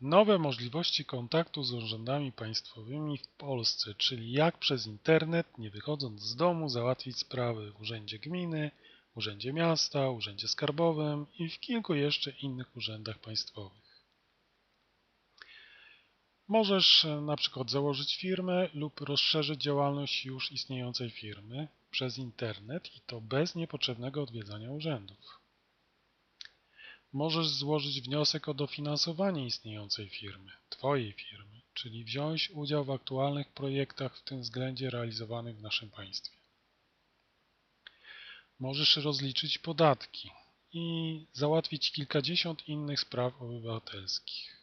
Nowe możliwości kontaktu z urzędami państwowymi w Polsce, czyli jak przez internet, nie wychodząc z domu, załatwić sprawy w Urzędzie Gminy, Urzędzie Miasta, Urzędzie Skarbowym i w kilku jeszcze innych urzędach państwowych. Możesz e, na przykład założyć firmę lub rozszerzyć działalność już istniejącej firmy przez internet i to bez niepotrzebnego odwiedzania urzędów. Możesz złożyć wniosek o dofinansowanie istniejącej firmy, Twojej firmy, czyli wziąć udział w aktualnych projektach w tym względzie realizowanych w naszym państwie. Możesz rozliczyć podatki i załatwić kilkadziesiąt innych spraw obywatelskich.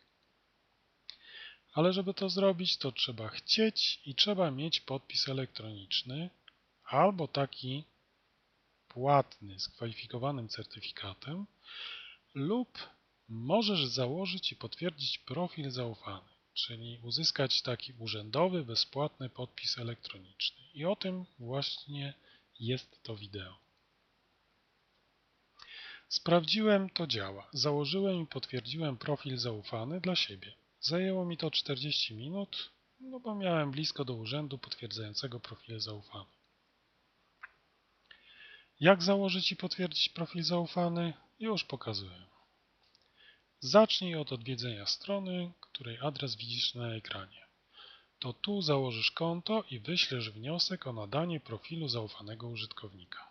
Ale żeby to zrobić, to trzeba chcieć i trzeba mieć podpis elektroniczny albo taki płatny z kwalifikowanym certyfikatem, lub możesz założyć i potwierdzić profil zaufany, czyli uzyskać taki urzędowy, bezpłatny podpis elektroniczny. I o tym właśnie jest to wideo. Sprawdziłem, to działa. Założyłem i potwierdziłem profil zaufany dla siebie. Zajęło mi to 40 minut, no bo miałem blisko do urzędu potwierdzającego profil zaufany. Jak założyć i potwierdzić profil zaufany? Już pokazuję. Zacznij od odwiedzenia strony, której adres widzisz na ekranie. To tu założysz konto i wyślesz wniosek o nadanie profilu zaufanego użytkownika.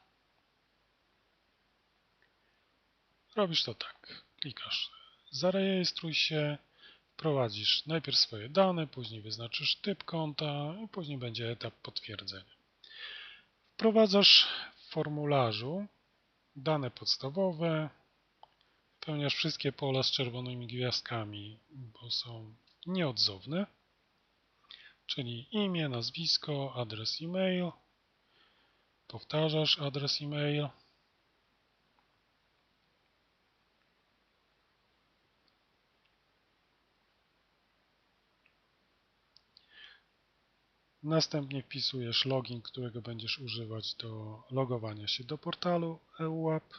Robisz to tak. Klikasz zarejestruj się, wprowadzisz najpierw swoje dane, później wyznaczysz typ konta i później będzie etap potwierdzenia. Wprowadzasz formularzu dane podstawowe, Pełniasz wszystkie pola z czerwonymi gwiazdkami, bo są nieodzowne, czyli imię, nazwisko, adres e-mail. Powtarzasz adres e-mail. Następnie wpisujesz login, którego będziesz używać do logowania się do portalu EUAP.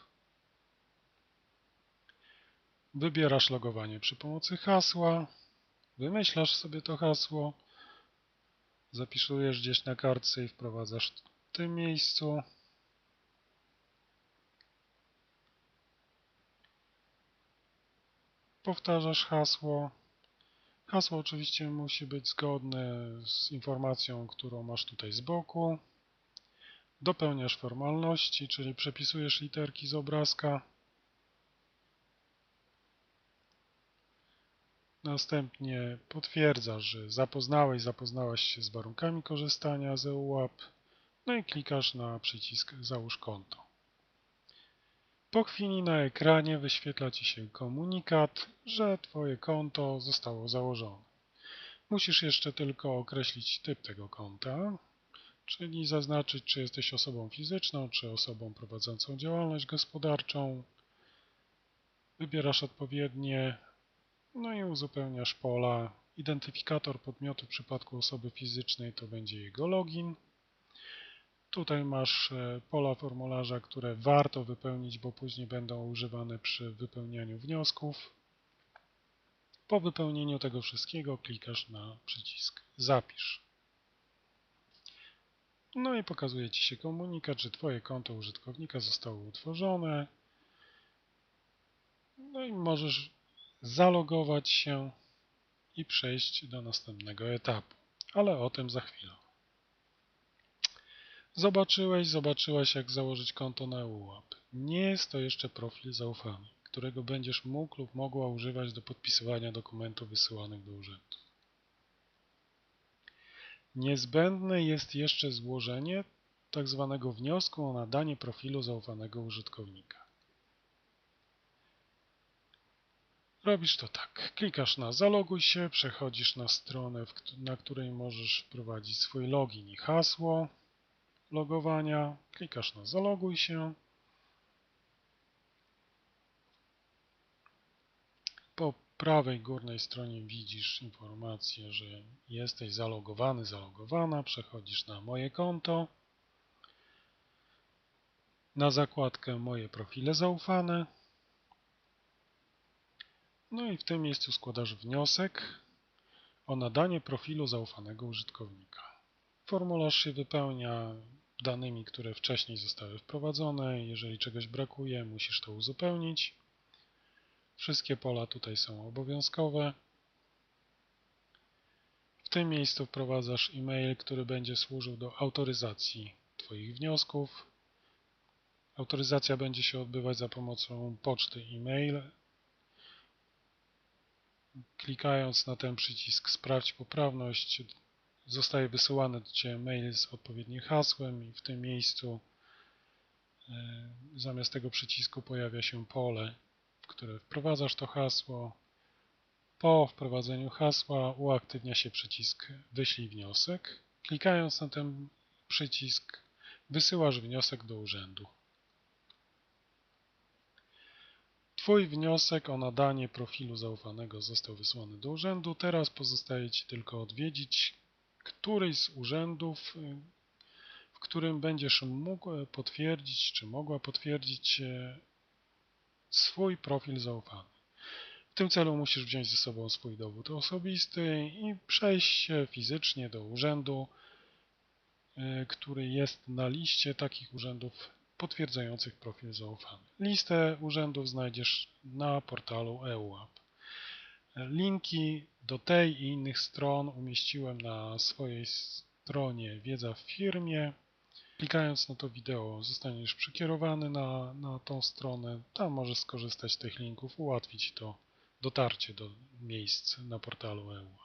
Wybierasz logowanie przy pomocy hasła, wymyślasz sobie to hasło, zapisujesz gdzieś na kartce i wprowadzasz w tym miejscu. Powtarzasz hasło. Hasło oczywiście musi być zgodne z informacją, którą masz tutaj z boku. Dopełniasz formalności, czyli przepisujesz literki z obrazka. Następnie potwierdzasz, że zapoznałeś, zapoznałaś się z warunkami korzystania z EUAP, no i klikasz na przycisk Załóż konto. Po chwili na ekranie wyświetla Ci się komunikat, że Twoje konto zostało założone. Musisz jeszcze tylko określić typ tego konta, czyli zaznaczyć, czy jesteś osobą fizyczną, czy osobą prowadzącą działalność gospodarczą. Wybierasz odpowiednie no i uzupełniasz pola. Identyfikator podmiotu w przypadku osoby fizycznej to będzie jego login. Tutaj masz e, pola formularza, które warto wypełnić, bo później będą używane przy wypełnianiu wniosków. Po wypełnieniu tego wszystkiego klikasz na przycisk Zapisz. No i pokazuje Ci się komunikat, że Twoje konto użytkownika zostało utworzone. No i możesz zalogować się i przejść do następnego etapu, ale o tym za chwilę. Zobaczyłeś, zobaczyłaś jak założyć konto na UAP. Nie jest to jeszcze profil zaufany, którego będziesz mógł lub mogła używać do podpisywania dokumentów wysyłanych do urzędu. Niezbędne jest jeszcze złożenie tzw. Tak wniosku o nadanie profilu zaufanego użytkownika. Robisz to tak. Klikasz na zaloguj się, przechodzisz na stronę, na której możesz wprowadzić swój login i hasło logowania. Klikasz na zaloguj się. Po prawej górnej stronie widzisz informację, że jesteś zalogowany, zalogowana. Przechodzisz na moje konto. Na zakładkę moje profile zaufane. No i w tym miejscu składasz wniosek o nadanie profilu zaufanego użytkownika. Formularz się wypełnia danymi, które wcześniej zostały wprowadzone. Jeżeli czegoś brakuje, musisz to uzupełnić. Wszystkie pola tutaj są obowiązkowe. W tym miejscu wprowadzasz e-mail, który będzie służył do autoryzacji Twoich wniosków. Autoryzacja będzie się odbywać za pomocą poczty e-mail. Klikając na ten przycisk Sprawdź poprawność, zostaje wysyłany do Ciebie mail z odpowiednim hasłem i w tym miejscu e, zamiast tego przycisku pojawia się pole, w które wprowadzasz to hasło. Po wprowadzeniu hasła uaktywnia się przycisk Wyślij wniosek. Klikając na ten przycisk wysyłasz wniosek do urzędu. Twój wniosek o nadanie profilu zaufanego został wysłany do urzędu. Teraz pozostaje Ci tylko odwiedzić któryś z urzędów, y, w którym będziesz mógł potwierdzić, czy mogła potwierdzić e, swój profil zaufany. W tym celu musisz wziąć ze sobą swój dowód osobisty i przejść się fizycznie do urzędu, y, który jest na liście takich urzędów potwierdzających profil zaufany. Listę urzędów znajdziesz na portalu EUAP. Linki do tej i innych stron umieściłem na swojej stronie Wiedza w firmie. Klikając na to wideo zostaniesz przekierowany na, na tą stronę. Tam możesz skorzystać z tych linków, ułatwić to dotarcie do miejsc na portalu EU.